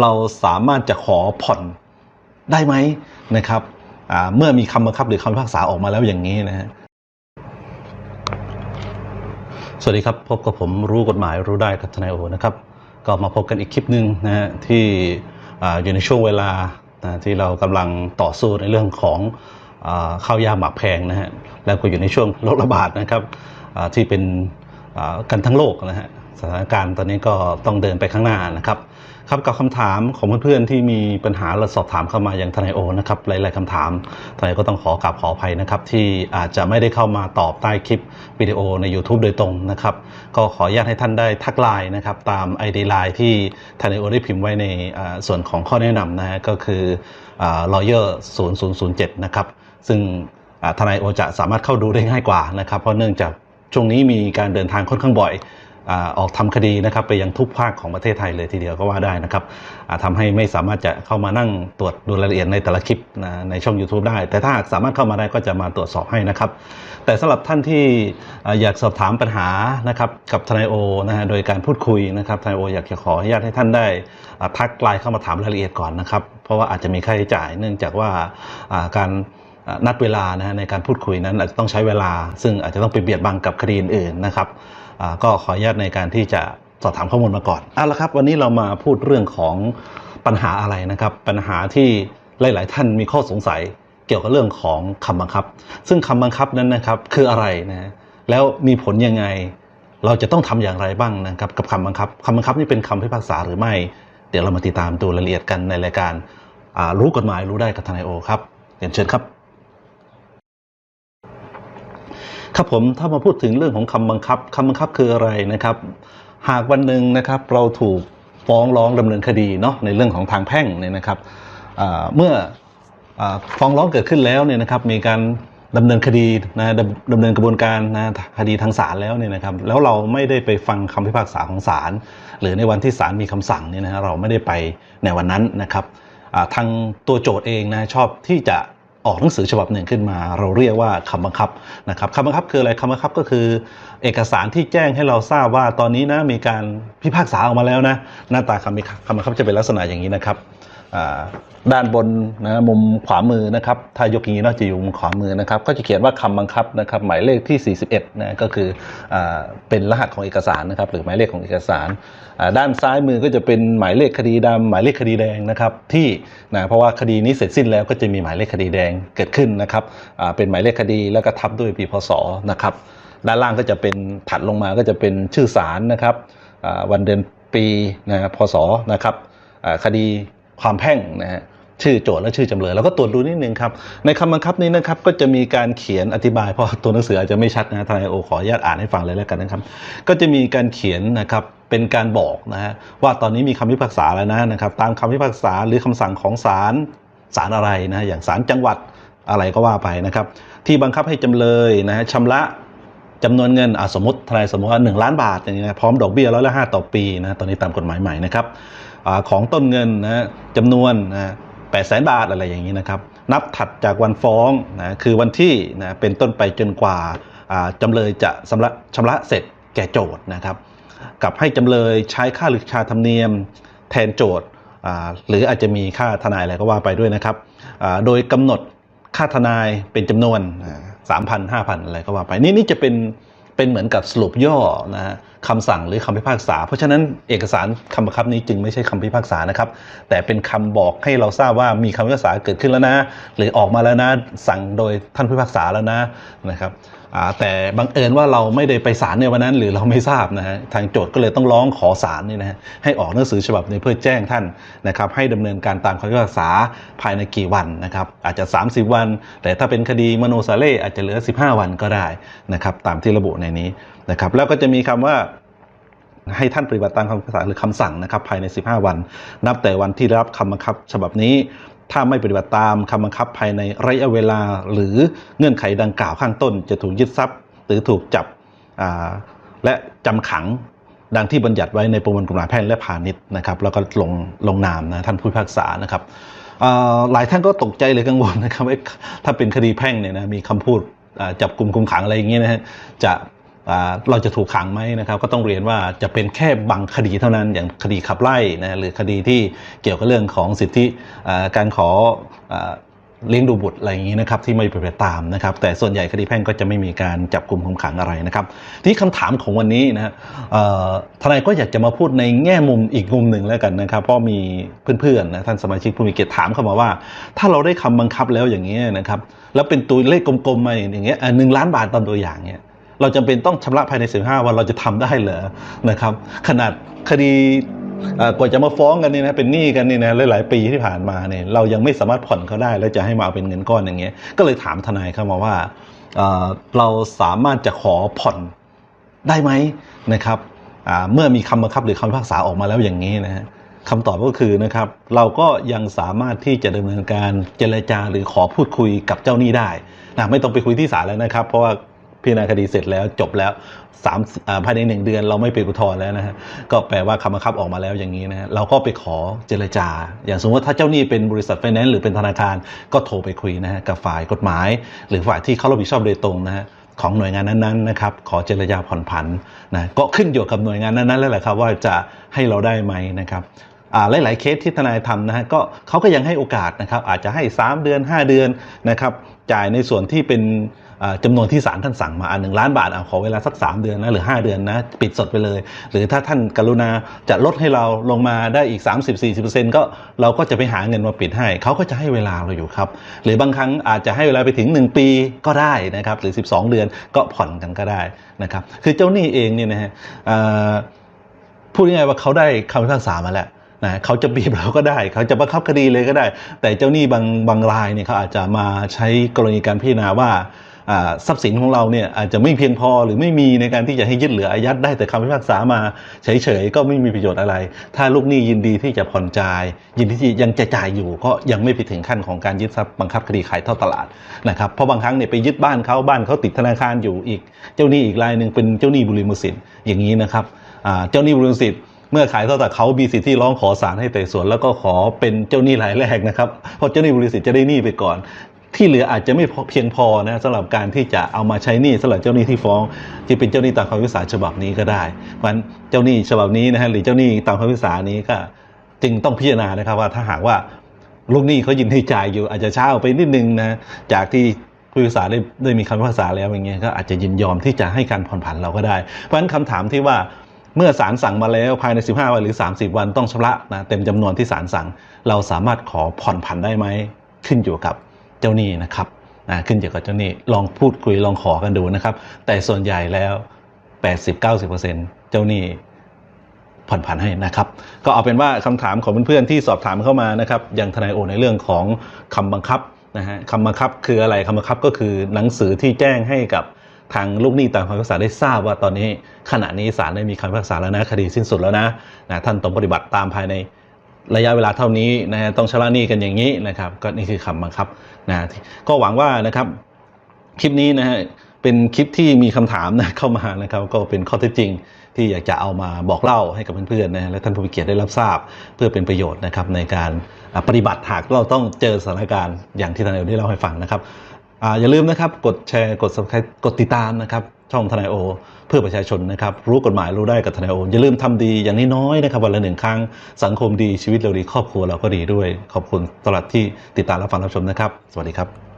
เราสามารถจะขอผ่อนได้ไหมนะครับเมื่อมีคำบังคับหรือคำพิพากษาออกมาแล้วอย่างนี้นะฮะสวัสดีครับ พบกับผมรู้กฎหมายรู้ได้กับทนายโอนะครับก็มาพบกันอีกคลิปหนึ่งนะฮะที่อ่อยู่ในช่วงเวลาที่เรากำลังต่อสู้ในเรื่องของข้าวยาหมากแพงนะฮะแล้วก็อยู่ในช่วงโรคระบาดนะครับที่เป็นกันทั้งโลกนะฮะสถานการณ์ตอนนี้ก็ต้องเดินไปข้างหน้านะครับ ครับกับคำถามของเพื่อนๆที่มีปัญหาและสอบถามเข้ามาอย่างทนายโอนะครับหลายๆคำถามทนายก็ต้องขอกราบขออภัยนะครับ ที่อาจจะไม่ได้เข้ามาตอบใต้คลิปวิดีโอใน YouTube โดยตรงนะครับก็ขออนุญาตให้ท่านได้ทักไลน์นะครับตาม ID ไลน์ที่ทนายโอได้พิมพ์ไว้ในส่วนของข้อแนะนำนะฮะก็คือ lawyer 0007 นะครับ ซึ่งทนายโอจะสามารถเข้าดูได้ง่ายกว่านะครับ เพราะเนื่องจากช่วงนี้มีการเดินทางค่อนข้างบ่อย ออกทำคดีนะครับไปยังทุกภาคของประเทศไทยเลยทีเดียวก็ว่าได้นะครับอ่าทำให้ไม่สามารถจะเข้ามานั่งตรวจดูรายละเอียดในแต่ละคลิปนะในช่อง YouTube ได้ แต่ถ้าสามารถเข้ามาได้ก็จะมาตรวจสอบให้นะครับ แต่สำหรับท่านที่อยากสอบถามปัญหานะครับกับทนายโอนะฮะโดยการพูดคุยนะครับทนายโออยากจะขออนุญาตให้ท่านได้ทักไลน์เข้ามาถามรายละเอียดก่อนนะครับ เพราะว่าอาจจะมีค่าใช้จ่ายเนื่องจากว่าการนัดเวลานะฮะในการพูดคุยนั้นอาจจะต้องใช้เวลา ซึ่งอาจจะต้องไปเบียดบังกับคดีอื่นๆนะครับ ก็ขออนุญาตในการที่จะสอบถามข้อมูลมาก่อนเอาละครับ วันนี้เรามาพูดเรื่องของปัญหาอะไรนะครับ ปัญหาที่หลาย ๆ ท่านมีข้อสงสัยเกี่ยวกับเรื่องของคำบังคับ ซึ่งคำบังคับนั้นนะครับคืออะไรนะแล้วมีผลยังไง เราจะต้องทำอย่างไรบ้างนะครับ กับคำบังคับคำบังคับนี่เป็นคำพิพากษาหรือไม่ เดี๋ยวเรามาติดตามดูรายละเอียดกันในรายการรู้กฎหมายรู้ได้กับทนายโอครับเรียนเชิญครับ ครับผมถ้ามาพูดถึงเรื่องของคำบังคับคำบังคับคืออะไรนะครับ หากวันหนึ่งนะครับเราถูกฟ้องร้องดำเนินคดีเนาะในเรื่องของทางแพ่งเนี่ยนะครับเมื่ออฟ้องร้องเกิดขึ้นแล้วเนี่ยนะครับมีการดำเนินคดีนะดำเนินกระบวนการนะคดีทางศาลแล้วเนี่ยนะครับแล้วเราไม่ได้ไปฟังคำพิพากษาของศาลหรือในวันที่ศาลมีคำสั่งเนี่ยนะเราไม่ได้ไปในวันนั้นนะครับทางตัวโจทย์เองนะชอบที่จะ ออกหนังสือฉบับหนึ่งขึ้นมา เราเรียกว่าคำบังคับนะครับคำบังคับคืออะไรคำบังคับก็คือ เอกสารที่แจ้งให้เราทราบว่าตอนนี้นะมีการพิพากษาออกมาแล้วนะหน้าตาคำคำบังคับจะเป็นลักษณะอย่างนี้นะครับ ด้านบนนะมุมขวามือนะครับ ถ้ายกอย่างนี้เนอกจะอยู่มุมขวามือนะครับ ก็จะเขียนว่าคำบังคับนะครับ หมายเลขที่ 41นะก็คืออเป็นรหัสของเอกสารนะครับ หรือหมายเลขของเอกสาร ด้านซ้ายมือก็จะเป็นหมายเลขคดีดำหมายเลขคดีแดงนะครับที่นะเพราะว่าคดีนี้เสร็จสิ้นแล้วก็จะมีหมายเลขคดีแดงเกิดขึ้นนะครับเป็นหมายเลขคดีแล้วก็ทับด้วยปีพศนะครับด้านล่างก็จะเป็นถัดลงมาก็จะเป็นชื่อศาลนะครับวันเดือนปีนะพศนะครับคดี ความแพ่งนะฮะชื่อโจทย์และชื่อจำเลยแล้วก็ตรวจดูนิดนึงครับ ในคำบังคับนี้นะครับก็จะมีการเขียนอธิบายเพราะตัวหนังสืออาจจะไม่ชัดนะทนายโอขออนุญาตอ่านให้ฟังเลยแล้วกันนะครับ ก็จะมีการเขียนนะครับเป็นการบอกนะฮะว่าตอนนี้มีคำพิพากษาแล้วนะนะครับตามคำพิพากษาหรือคำสั่งของศาลศาลอะไรนะอย่างศาลจังหวัดอะไรก็ว่าไปนะครับ ที่บังคับให้จำเลยนะฮะชำระจำนวนเงินสมมติทนายสมมติว่า1ล้านบาทอย่างเงี้ยพร้อมดอกเบี้ยร้อยละห้าต่อปีนะตอนนี้ตามกฎหมายใหม่นะครับ ของต้นเงินนะจำนวนนะแปดแสนบาทอะไรอย่างนี้นะครับ นับถัดจากวันฟ้องนะคือวันที่นะเป็นต้นไปจนกว่าจำเลยจะชำระชำระเสร็จแก่โจทย์นะครับ กับให้จำเลยใช้ค่าหรือชาธรรมเนียมแทนโจทย์หรืออาจจะมีค่าทนายอะไรก็ว่าไปด้วยนะครับ โดยกำหนดค่าทนายเป็นจำนวนสามพันห้าพันอะไรก็ว่าไป นี่นี่จะเป็นเป็นเหมือนกับสรุปย่อนะฮะ คำสั่งหรือคำพิพากษา เพราะฉะนั้นเอกสารคำบังคับนี้จึงไม่ใช่คำพิพากษานะครับ แต่เป็นคำบอกให้เราทราบว่ามีคำพิพากษาเกิดขึ้นแล้วนะ หรือออกมาแล้วนะ สั่งโดยท่านพิพากษาแล้วนะนะครับแต่บังเอิญว่าเราไม่ได้ไปศาลในวันนั้นหรือเราไม่ทราบนะฮะทางโจทย์ก็เลยต้องร้องขอศาลนี่นะฮะให้ออกหนังสือฉบับนี้เพื่อแจ้งท่านนะครับให้ดำเนินการตามคำพิพากษาภายในกี่วันนะครับอาจจะ 30 วัน แต่ถ้าเป็นคดีมโนซาเล่อาจจะเหลือ 15 วันก็ได้นะครับตามที่ระบุในนี้นะครับ แล้วก็จะมีคำว่าให้ท่านปฏิบัติตามคำพิพากษาหรือคำสั่งนะครับ ภายใน 15 วัน นับแต่วันที่ได้รับคำบังคับ ฉบับนี้ ถ้าไม่ปฏิบัติตามคำบังคับภายในระยะเวลา หรือเงื่อนไขดังกล่าวข้างต้น จะถูกยึดทรัพย์ หรือถูกจับและจำขังดังที่บัญญัติไว้ในประมวลกฎหมายแพ่งและพาณิชย์นะครับ แล้วก็ลงลงนามนะท่านผู้พิพากษานะครับหลายท่านก็ตกใจเลยกังวลนะครับว่าถ้าเป็นคดีแพ่งเนี่ยนะมีคำพูดจับกลุ่มคุมขังอะไรอย่างเงี้ยนะฮะจะ เราจะถูกขังไหมนะครับ ก็ต้องเรียนว่าจะเป็นแค่บางคดีเท่านั้นอย่างคดีขับไล่นะหรือคดีที่เกี่ยวกับเรื่องของสิทธิการขอเลี้ยงดูบุตรอะไรอย่างนี้นะครับที่ไม่เป็นไปตามนะครับ แต่ส่วนใหญ่คดีแพ่งก็จะไม่มีการจับกลุ่มคุมขังอะไรนะครับ ทีนี้คำถามของวันนี้นะทนายก็อยากจะมาพูดในแง่มุมอีกมุมหนึ่งแล้วกันนะครับ เพราะมีเพื่อนๆนะท่านสมาชิกผู้มีเกียรติถามเข้ามาว่า ถ้าเราได้คำบังคับแล้วอย่างนี้นะครับ แล้วเป็นตัวเลขกลมๆมาอย่างเงี้ยหนึ่งล้านบาทตามตัวอย่างเนี่ย เราจำเป็นต้องชำระภายใน 15 วันเราจะทำได้เหรอนะครับ ขนาดคดีกว่าจะมาฟ้องกันนี่นะเป็นหนี้กันนี่นะหลายๆปีที่ผ่านมาเนี่ยเรายังไม่สามารถผ่อนเขาได้ แล้วจะให้มาเอาเป็นเงินก้อนอย่างเงี้ยก็เลยถามทนายเข้ามาว่าเราสามารถจะขอผ่อนได้ไหมนะครับเมื่อมีคำบังคับหรือคำพิพากษาออกมาแล้วอย่างนี้นะฮะคำตอบก็คือนะครับ เราก็ยังสามารถที่จะดำเนินการเจรจาหรือขอพูดคุยกับเจ้าหนี้ได้นะไม่ต้องไปคุยที่ศาลแล้วนะครับ เพราะว่า พิจารณาคดีเสร็จแล้วจบแล้วสามภายในหนึ่งเดือนเราไม่ไปอุทธรณ์แล้วนะฮะก็แปลว่าคำบังคับออกมาแล้วอย่างนี้นะฮะเราก็ไปขอเจรจา อย่างสมมติว่าถ้าเจ้าหนี้เป็นบริษัทไฟแนนซ์หรือเป็นธนาคารก็โทรไปคุยนะฮะกับฝ่ายกฎหมาย หรือฝ่ายที่เขารับผิดชอบโดยตรงนะฮะของหน่วยงานนั้นๆนะครับขอเจรจาผ่อนผันนะก็ขึ้นอยู่กับหน่วยงานนั้นๆแล้วแหละครับว่าจะให้เราได้ไหมนะครับอ่าหลายๆเคสที่ทนายทำนะฮะก็เขาก็ยังให้โอกาสนะครับอาจจะให้ 3 เดือน 5 เดือนนะครับจ่ายในส่วนที่เป็น อ่าจำนวนที่ศาลท่านสั่งมาอันหนึ่งล้านบาทเอาขอเวลาสัก 3 เดือนนะหรือ 5 เดือนนะ ปิดสดไปเลย หรือถ้าท่านกรุณาจะลดให้เราลงมาได้อีก 30-40%ก็เราก็จะไปหาเงินมาปิดให้ เขาก็จะให้เวลาเราอยู่ครับ หรือบางครั้งอาจจะให้เวลาไปถึง 1 ปีก็ได้นะครับหรือ 12 เดือนก็ผ่อนกันก็ได้นะครับคือเจ้าหนี้เองเนี่ยนะฮะพูดง่ายๆว่าเขาได้คำพิพากษามาแล้วนะเขาจะบีบเราก็ได้ เขาจะบังคับคดีเลยก็ได้ แต่เจ้าหนี้บางบางรายเนี่ยเขาอาจจะมาใช้กรณีการพิจารณาว่า ทรัพย์สินของเราเนี่ยอาจจะไม่เพียงพอหรือไม่มีในการที่จะให้ยึดเหลืออายัดได้แต่คำพิพากษามาเฉยๆก็ไม่มีประโยชน์อะไร ถ้าลูกหนี้ยินดีที่จะผ่อนจ่าย ยินดีที่ยังจะจ่ายอยู่ก็ยังไม่ไปถึงขั้นของการยึดทรัพย์บังคับคดีขายท่าตลาดนะครับเพราะบางครั้งเนี่ยไปยึดบ้านเขาบ้านเขาติดธนาคารอยู่อีก เจ้าหนี้อีกรายหนึ่งเป็นเจ้าหนี้บุริมสินอย่างนี้นะครับเจ้าหนี้บุริมสินเมื่อขายเท่าแต่เขามีสิทธิร้องขอศาลให้ไต่สวนแล้วก็ขอเป็นเจ้าหนี้รายแรกนะครับเพราะเจ้าหนี้บริสิทธิ์จะได้หนี้ไปก่อน ที่เหลืออาจจะไม่เพียงพอนะสำหรับการที่จะเอามาใช้หนี้สำหรับเจ้าหนี้ที่ฟ้องที่เป็นเจ้าหนี้ตามคำพิพากษาฉบับนี้ก็ได้เพราะฉะนั้นเจ้าหนี้ฉบับนี้นะฮะหรือเจ้าหนี้ตามคำพิพากษานี้ก็จึงต้องพิจารณานะครับว่าถ้าหากว่าลูกหนี้เขายินดีจ่ายอยู่อาจจะเช้าไปนิดนึงนะจากที่ผู้พิพากษาได้ได้มีคำพิพากษาแล้วอย่างเงี้ยก็อาจจะยินยอมที่จะให้การผ่อนผันเราก็ได้ เพราะฉะนั้นคำถามที่ว่าเมื่อศาลสั่งมาแล้วภายใน 15 วันหรือ 30 วันต้องชำระนะเต็มจำนวนที่ศาลสั่ง เราสามารถขอผ่อนผันได้ไหมขึ้นอยู่กับ เจ้าหนี้นะครับขึ้นอยู่กับเจ้าหนี้ลองพูดคุยลองขอกันดูนะครับ แต่ส่วนใหญ่แล้ว 80-90%เจ้าหนี้ผ่อนผันให้นะครับ ก็เอาเป็นว่าคำถามของเพื่อนๆที่สอบถามเข้ามานะครับยังทนายโอในเรื่องของคำบังคับนะฮะคำบังคับคืออะไรคำบังคับก็คือหนังสือที่แจ้งให้กับทางลูกหนี้ตามคำพิพากษาได้ทราบว่าตอนนี้ขณะนี้ศาลได้มีคำพิพากษาแล้วนะคดีสิ้นสุดแล้วนะนะท่านต้องปฏิบัติตามภายใน ระยะเวลาเท่านี้นะฮะต้องชำระหนี้กันอย่างนี้นะครับ ก็นี่คือคำบังคับนะก็หวังว่านะครับคลิปนี้นะฮะเป็นคลิปที่มีคำถามนะเข้ามานะครับ ก็เป็นข้อเท็จจริงที่อยากจะเอามาบอกเล่าให้กับเพื่อนๆนะและท่านผู้มีเกียรติได้รับทราบ เพื่อเป็นประโยชน์นะครับในการปฏิบัติหากเราต้องเจอสถานการณ์อย่างที่ทนายโอได้เล่าให้ฟังนะครับ อย่าลืมนะครับกดแชร์กด subscribe กดติดตามนะครับช่องทนายโอ เพื่อประชาชนนะครับรู้กฎหมายรู้ได้กับทนายโอ อย่าลืมทำดีอย่างน้อยๆนะครับวันละหนึ่งครั้งสังคมดีชีวิตเราดีครอบครัวเราก็ดีด้วย ขอบคุณตลอดที่ติดตามรับฟังรับชมนะครับ สวัสดีครับ